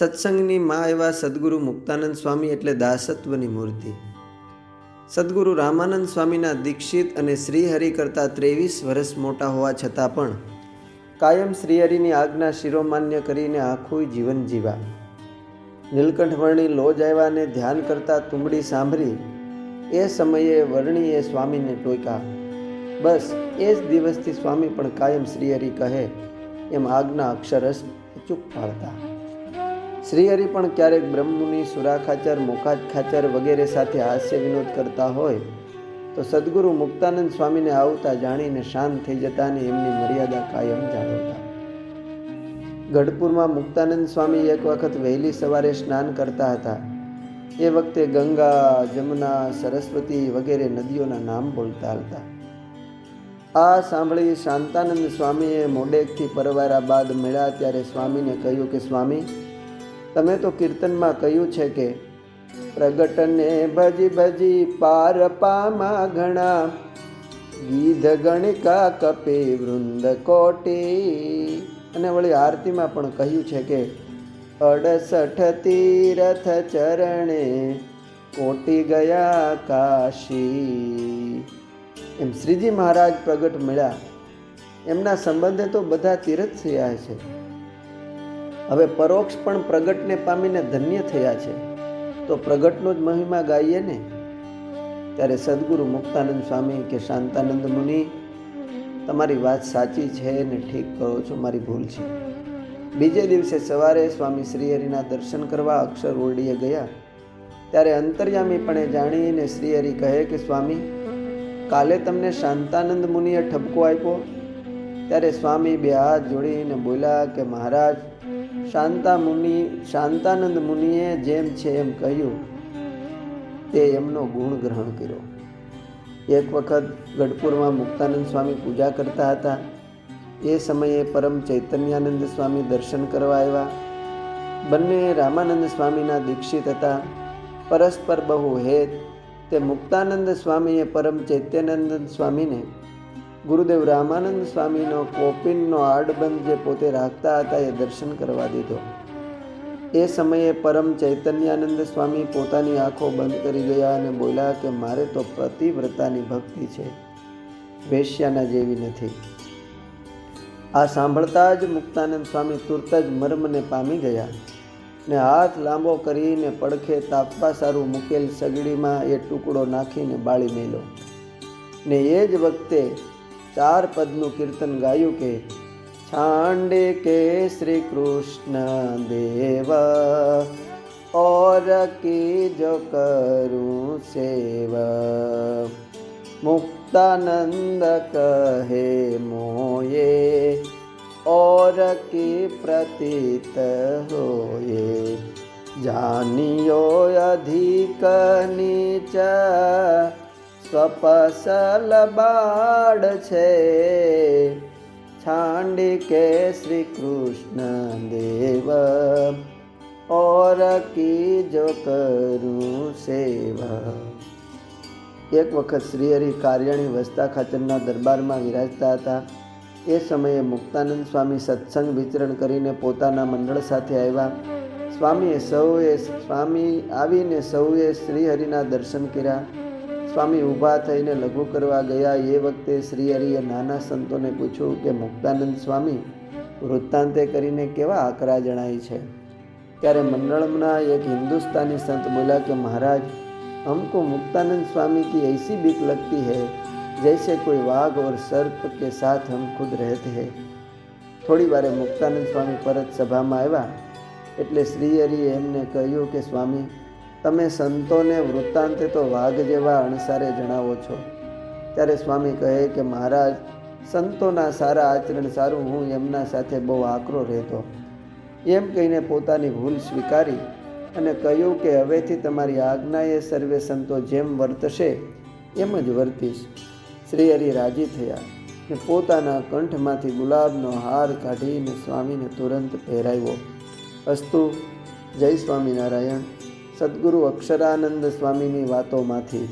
સત્સંગની મા એવા સદગુરુ મુક્તાનંદ સ્વામી એટલે દાસત્વની મૂર્તિ. સદગુરુ રામાનંદ સ્વામીના દીક્ષિત અને શ્રીહરિ કરતાં ત્રેવીસ વર્ષ મોટા હોવા છતાં પણ કાયમ શ્રીહરિની આજ્ઞા શિરોમાન્ય કરીને આખું જીવન જીવા. નીલકંઠવર્ણી લોજ આવ્યાને ધ્યાન કરતા તુંબડી સાંભળી એ સમયે વર્ણીએ સ્વામીને ટોક્યા બસ એ જ દિવસથી સ્વામી પણ કાયમ શ્રીહરિ કહે, એમ આજ્ઞા અક્ષરસ ચૂક પાડતા શ્રીહરિ પણ ક્યારેક બ્રહ્મની સુરા ખાચર ખાચર વગેરે સાથે હાસ્ય વિનોદ કરતા હોય, તો સદગુરુ મુક્તાનંદ સ્વામીને આવતા જાણીને શાંત થઈ જતા અને એમની મર્યાદા કાયમ જાળવતા. ગઢપુરમાં મુક્તાનંદ સ્વામી એક વખત વહેલી સવારે સ્નાન કરતા હતા. એ વખતે ગંગા, જમુના, સરસ્વતી વગેરે નદીઓના નામ બોલતા હતા. આ સાંભળી શાંતાનંદ સ્વામીએ મોડેકથી પરવારા બાદ મળ્યા ત્યારે સ્વામીને કહ્યું કે, સ્વામી તમે તો કીર્તનમાં કહ્યું છે કે પ્રગટને ભજી ભજી પાર પામા ઘણા. ગીધ ગણિકા કપે વૃંદ કોટી. અને વળી આરતીમાં પણ કહ્યું છે કે અડસઠ તીરથ ચરણે કોટી ગયા કાશી. એમ શ્રીજી મહારાજ પ્રગટ મળ્યા. એમના સંબંધે તો બધા તીરથ થયા છે હવે પરોક્ષ પણ પ્રગટને પામીને ધન્ય થયા છે. તો પ્રગટનો જ મહિમા ગાઈએ ને? ત્યારે સદગુરુ મુક્તાનંદ સ્વામી કે શાંતાનંદ મુનિ, તમારી વાત સાચી છે ને ઠીક કરો છો મારી ભૂલ છે. બીજે દિવસે સવારે સ્વામી શ્રીહરિના દર્શન કરવા અક્ષર ઓરડીએ ગયા. ત્યારે અંતર્યામીપણે જાણીને શ્રીહરિ કહે કે, સ્વામી, કાલે તમને શાંતાનંદ મુનિએ ઠપકો આપ્યો? ત્યારે સ્વામી બે હાથ જોડીને બોલ્યા કે, મહારાજ શાંતા મુનિ શાંતાનંદ મુનિએ જેમ છે એમ કહ્યું. તે એમનો ગુણ ગ્રહણ કર્યો. એક વખત ગઢપુરમાં મુક્તાનંદ સ્વામી પૂજા કરતા હતા. એ સમયે પરમ ચૈતન્યાનંદ સ્વામી દર્શન કરવા આવ્યા. બંને રામાનંદ સ્વામીના દીક્ષિત હતા. પરસ્પર બહુ હેત તે મુક્તાનંદ સ્વામીએ પરમ ચૈત્યાનંદ સ્વામીને ગુરુદેવ રામાનંદ સ્વામીનો કોપિનનો આડબંધ જે પોતે રાખતા હતા એ દર્શન કરવા દીધો. એ સમયે પરમ ચૈતન્યાનંદ સ્વામી પોતાની આંખો બંધ કરી ગયા અને બોલ્યા કે મારે તો પતિવ્રતાની ભક્તિ છે, વેશ્યાના જેવી નથી. આ સાંભળતા જ મુક્તાનંદ સ્વામી તુરત જ મર્મને પામી ગયા ને હાથ લાંબો કરીને પડખે તાપવા સારું મૂકેલ સગડીમાં એ ટુકડો નાખીને બાળી મેલો ને એ જ વખતે ચાર પદનું કીર્તન ગાયું કે, છાંડે કે શ્રી કૃષ્ણ દેવ, ઓર કી જો કરું સેવ, મુક્તાનંદ કહે મોયે, ઓર કી પ્રતીત હોયે. જાનિયો અધિક નીચા સ્વપસલ બાળ છે. છાંડી કે શ્રી કૃષ્ણ દેવ, ઓર કી જો કરું સેવા. એક વખત શ્રીહરિ કાર્યાણી વસ્તા ખાતરના દરબારમાં વિરાજતા હતા. એ સમયે મુક્તાનંદ સ્વામી સત્સંગ વિચરણ કરીને પોતાના મંડળ સાથે આવ્યા. સ્વામીએ સૌએ, સ્વામી આવીને સૌએ શ્રીહરિના દર્શન કર્યા. સ્વામી ઊભા થઈને લઘુ કરવા ગયા એ વખતે શ્રીહરિએ નાના સંતોને પૂછ્યું કે મુક્તાનંદ સ્વામી વૃત્તાંતે કરીને કેવા આકરા જણાય છે ત્યારે મંડળમના એક હિન્દુસ્તાની સંત બોલા કે महाराज हमको मुक्तानंद स्वामी की ऐसी बीक लगती है जैसे कोई वाघ और सर्प के साथ हम खुद रहते हैं થોડી વારે મુક્તાનંદ સ્વામી પરત સભામાં આવ્યા એટલે શ્રીહરિએ એમને કહ્યું કે સ્વામી તમે સંતોને વૃત્તાંતે તો વાઘ જેવા અણસારે જણાવો છો. ત્યારે સ્વામી કહે કે મહારાજ, સંતોના સારા આચરણ સારું, હું એમના સાથે બહુ આકરો રહેતો. એમ કહીને પોતાની ભૂલ સ્વીકારી અને કહ્યું કે હવેથી તમારી આજ્ઞાએ સર્વે સંતો જેમ વર્તશે, એમ જ વર્તીશ. શ્રીહરિ રાજી થયા ને પોતાના કંઠમાંથી ગુલાબનો હાર કાઢીને સ્વામીને તુરંત પહેરાવ્યો. અસ્તુ, જય સ્વામિનારાયણ. સદગુરુ અક્ષરાનંદ સ્વામીની વાતોમાંથી.